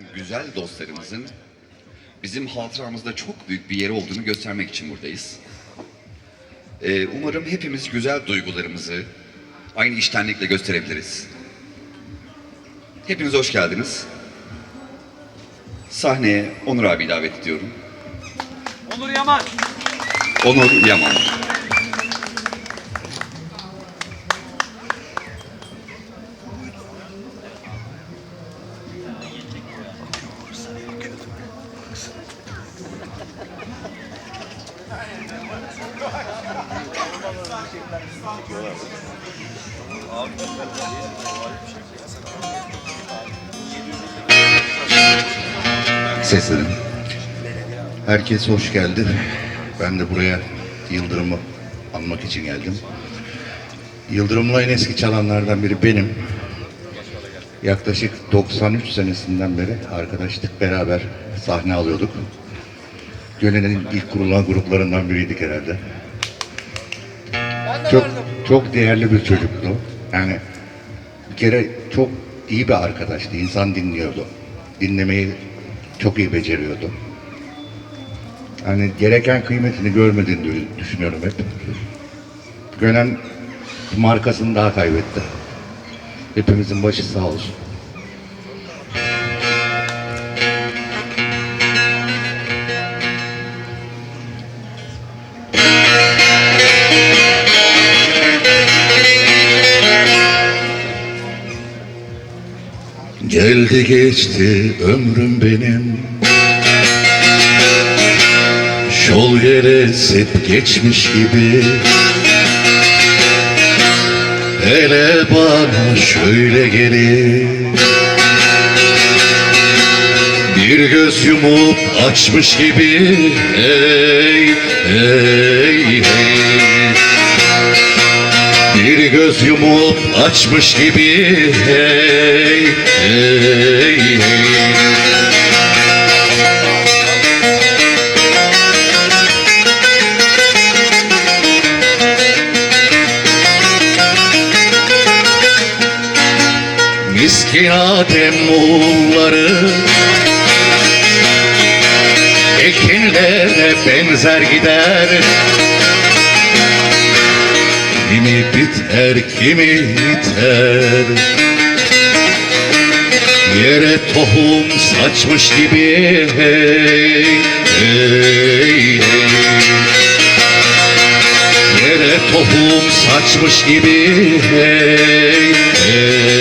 gelen güzel dostlarımızın bizim hatıramızda çok büyük bir yeri olduğunu göstermek için buradayız. Ee, umarım hepimiz güzel duygularımızı aynı iştenlikle gösterebiliriz. Hepiniz hoş geldiniz. Sahneye Onur abi davet ediyorum. Onur Yaman. Onur Yaman. Sesledim. Herkes hoş geldi. Ben de buraya Yıldırım'ı anmak için geldim. Yıldırım'la en eski çalanlardan biri benim. Yaklaşık 93 senesinden beri arkadaşlık beraber sahne alıyorduk. Gönen'in ilk kurulan gruplarından biriydik herhalde. Çok çok değerli bir çocuktu. Yani bir kere çok iyi bir arkadaştı. İnsan dinliyordu. Dinlemeyi çok iyi beceriyordu. Yani gereken kıymetini görmediğini dü- düşünüyorum hep. Gönen markasını daha kaybetti. Hepimizin başı sağ olsun. Geldi geçti ömrüm benim. Şol yere hep geçmiş gibi. Hele bana şöyle gelin. Bir göz yumup açmış gibi. Hey hey hey bir göz yumup açmış gibi hey hey hey. Miskin Adem oğulları Ekinlere benzer gider Kimi biter kimi biter Yere tohum saçmış gibi hey hey hey. Yere tohum saçmış gibi hey hey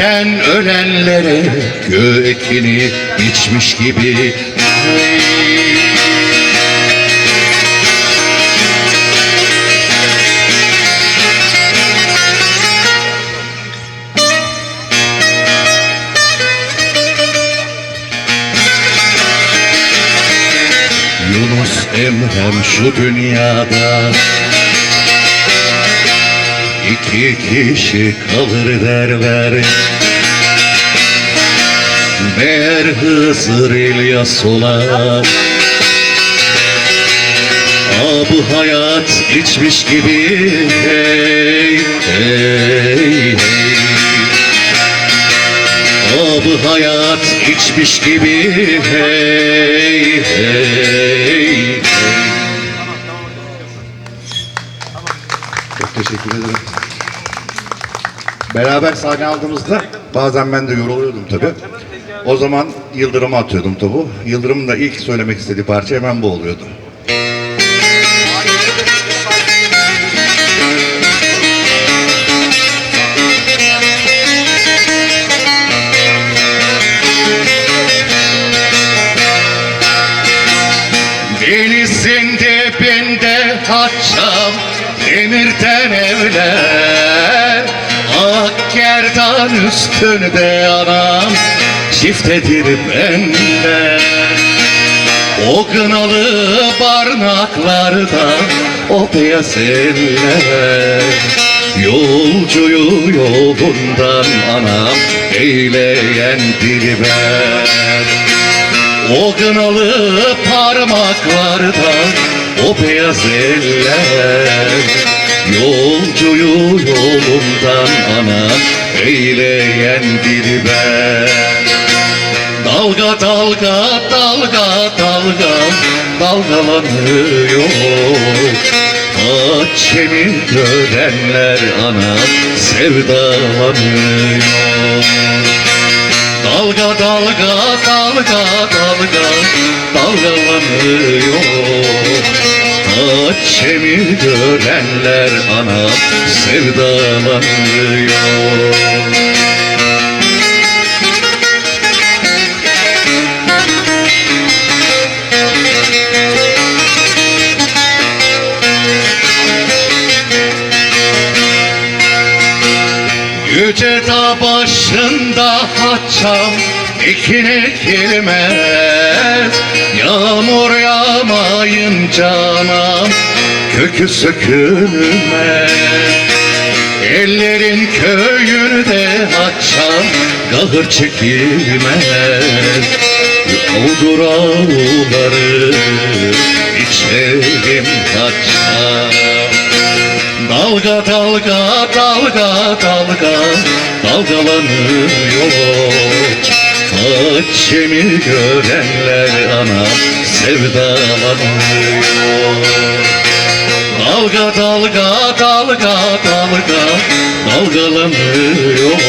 İken ölenlere göğekini biçmiş gibi. Yunus Emrem şu dünyada iki kişi kalır derler Meğer Hızır İlyas ola Abu hayat içmiş gibi hey hey hey. Abı hayat içmiş gibi hey hey Çok teşekkür ederim. Beraber sahne aldığımızda bazen ben de yoruluyordum tabii. O zaman Yıldırım'a atıyordum topu. Yıldırım'ın da ilk söylemek istediği parça hemen bu oluyordu. Denizin dibinde haçam Demirden evler üstünde anam Çiftedir bende O kınalı barnaklarda O beyaz eller. Yolcuyu yolundan anam Eyleyen dilber O kınalı parmaklarda O beyaz eller. Yolcuyu yolundan anam Eyleyen dilber Dalga dalga dalga dalga dalgalanıyor. Açemi görenler ana sevdalanıyor. Dalga dalga dalga dalga dalgalanıyor Açemi görenler ana sevdalanıyor. Yüce dağ başında haçam ekine gelmez Yağmur yağmayınca anam kökü sökülmez Ellerin köyünde haçam kahır çekilmez. Kaldır ağları içerim haçam Dalga dalga dalga dalga dalgalanıyor Açemi görenler ana sevdalanıyor Dalga dalga dalga dalga dalgalanıyor.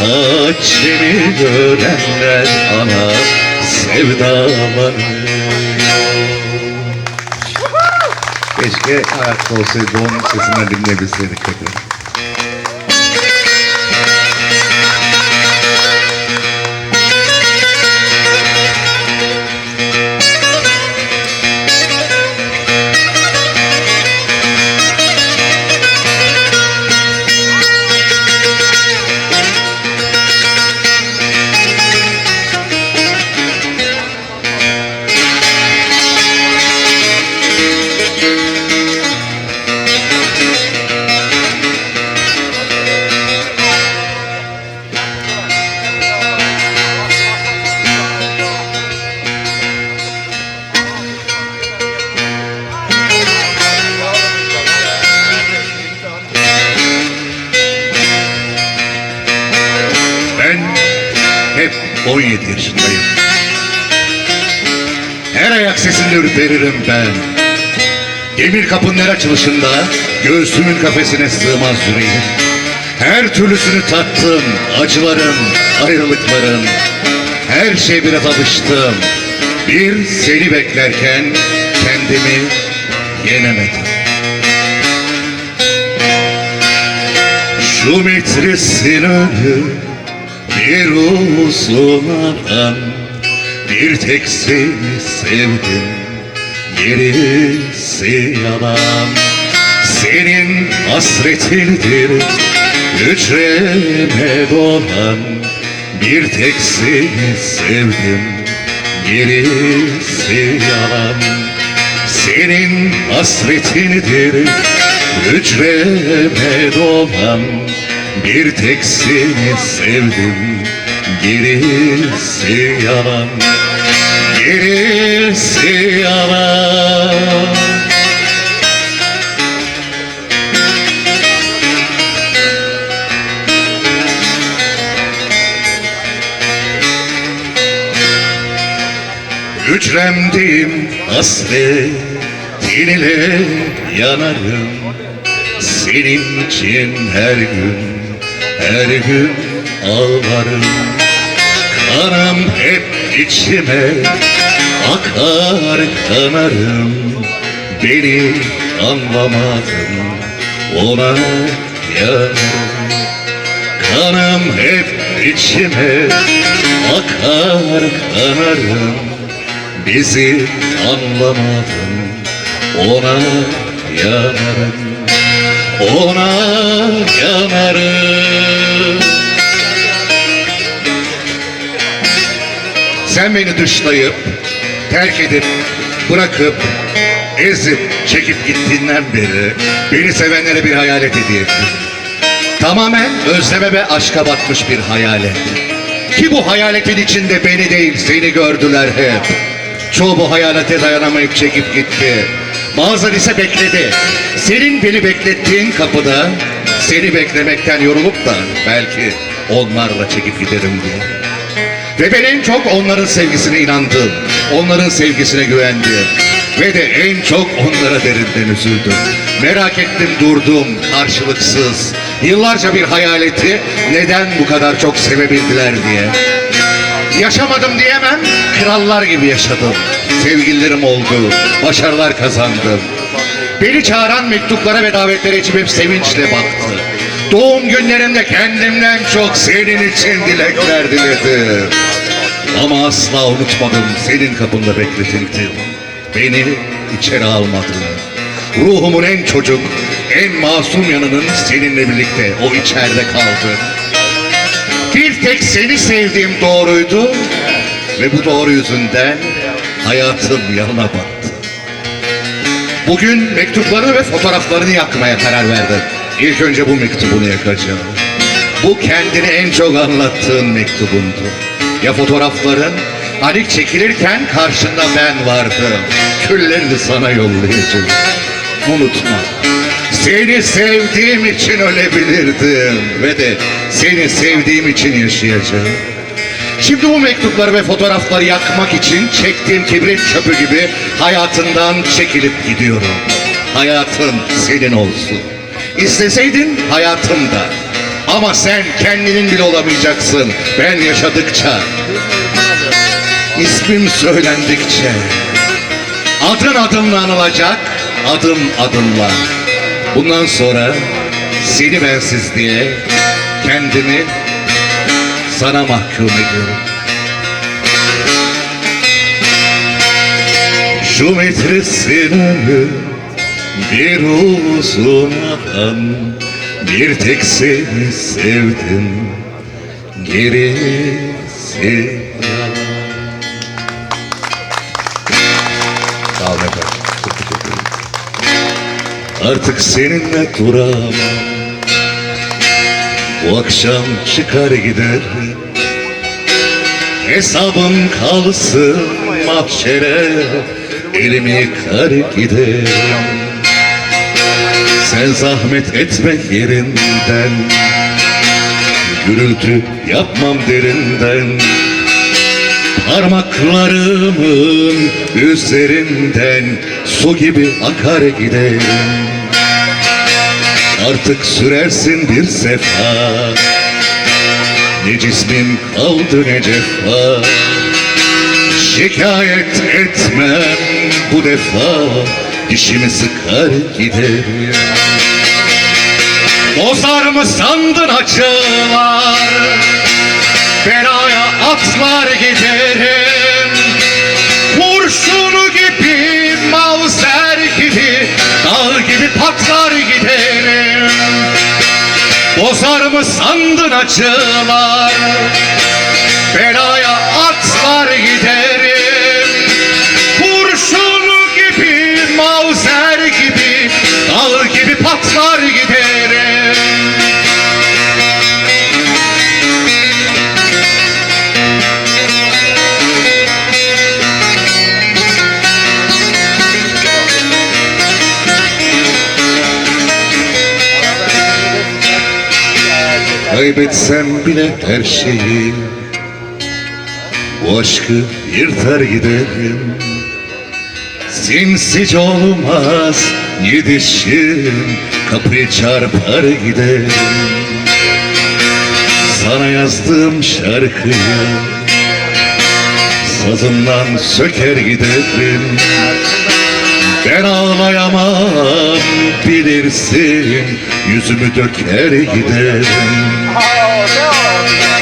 Açemi görenler ana sevdalanıyor Keşke ayakta olsaydı onun sesinden dinleyebilseydik tekrar. 17 yaşındayım. Her ayak sesinde ürperirim ben. Demir kapının her açılışında göğsümün kafesine sığmaz yüreğim. Her türlüsünü tattım, acıların, ayrılıkların. Her şey biraz alıştım. Bir seni beklerken kendimi yenemedim. Şu metresin önü bir uzun alan Bir tek seni sevdim. Gerisi yalan Senin hasretindir. Hücreme dolan Bir tek seni sevdim. Gerisi yalan Senin hasretindir. Hücreme dolan Bir tek seni sevdim gerisi yalan Gerisi yalan. Hücremdeyim hasretin ile yanarım Senin için her gün, her gün ağlarım Kanım hep içime akar kanarım. Beni anlamadın ona yanarım Kanım hep içime akar kanarım. Bizi anlamadın ona yanarım. Ona yanarım beni dışlayıp, terk edip, bırakıp, ezip, çekip gittiğinden beri beni sevenlere bir hayalet hediye ettin. Tamamen özleme ve aşka batmış bir hayalet. Ki bu hayaletin içinde beni değil seni gördüler hep. Çoğu bu hayalete dayanamayıp çekip gitti. Bazıları ise bekledi. Senin beni beklettiğin kapıda seni beklemekten yorulup da belki onlarla çekip giderim diye. Ve ben en çok onların sevgisine inandım. Onların sevgisine güvendim. Ve de en çok onlara derinden üzüldüm. Merak ettim durdum karşılıksız. Yıllarca bir hayaleti neden bu kadar çok sevebildiler diye. Yaşamadım diyemem, krallar gibi yaşadım. Sevgililerim oldu, başarılar kazandım. Beni çağıran mektuplara ve davetlere içim hep sevinçle baktı. Doğum günlerimde kendimden çok senin için dilekler diledim. Ama asla unutmadım senin kapında bekletildim. Beni içeri almadın. Ruhumun en çocuk, en masum yanının seninle birlikte o içeride kaldı. Bir tek seni sevdiğim doğruydu ve bu doğru yüzünden hayatım yanına battı. Bugün mektuplarını ve fotoğraflarını yakmaya karar verdim. İlk önce bu mektubunu yakacağım. Bu kendini en çok anlattığın mektubundu. Ya fotoğrafların? Hani çekilirken karşında ben vardım. Küllerini sana yollayacağım. Unutma. Seni sevdiğim için ölebilirdim. Ve de seni sevdiğim için yaşayacağım. Şimdi bu mektupları ve fotoğrafları yakmak için çektiğim kibrit çöpü gibi hayatından çekilip gidiyorum. Hayatın senin olsun. İsteseydin hayatımda. Ama sen kendinin bile olamayacaksın. Ben yaşadıkça. İsmim söylendikçe. Adın adımla anılacak, adım adımla. Bundan sonra seni bensiz diye kendimi sana mahkum ediyorum. Şu metresin ömrü bir uzun akan Bir tek seni sevdim gerisi Sağ olun efendim. Çok teşekkür ederim. Artık seninle duramam Bu akşam çıkar giderim Hesabım kalsın mahşere Elimi yıkar giderim Sen zahmet etme yerinden. Gürültü yapmam derinden. Parmaklarımın üzerinden Su gibi akar giderim. Artık sürersin bir sefa. Ne cismim kaldı ne cefa. Şikayet etmem bu defa Dişimi sıkar giderim. Bozar mı sandın acılar? Belaya atlar giderim. Kurşunu gibi Mauser gibi Dağ gibi patlar giderim. Bozar mı sandın acılar? Belaya atlar giderim patlar giderim Kaybetsem bile her şeyi Bu aşkı yırtar giderim Sinsice olmaz. Gidişim Kapıyı çarpar giderim Sana yazdığım şarkıyı Sazından söker giderim. Ben ağlayamam bilirsin Yüzümü döker giderim.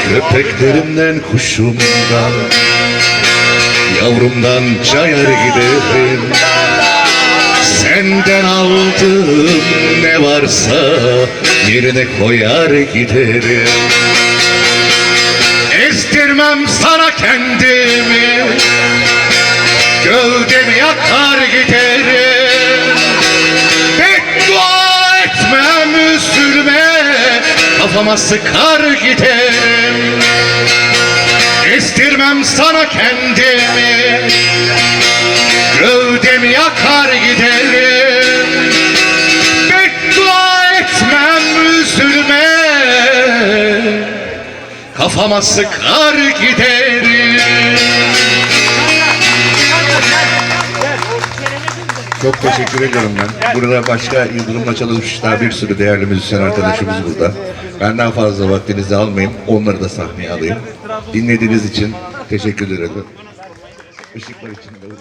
Köpeklerimden kuşumdan Yavrumdan cayar giderim. Senden aldığım ne varsa yerine koyar giderim. Estirmem sana kendimi. Gövdemi yakar giderim. Beddua etmem üzülme. Kafama sıkar giderim Estirmem sana kendimi Gövdemi yakar giderim Beddua etmem üzülme Kafama sıkar giderim Çok teşekkür ediyorum ben. Burada başka Yıldırım'la çalışmışlar bir sürü değerli müzisyen arkadaşımız burada. Ben daha fazla vaktinizi almayayım. Onları da sahneye alayım. Dinlediğiniz için teşekkür ederim. Işıklar için de.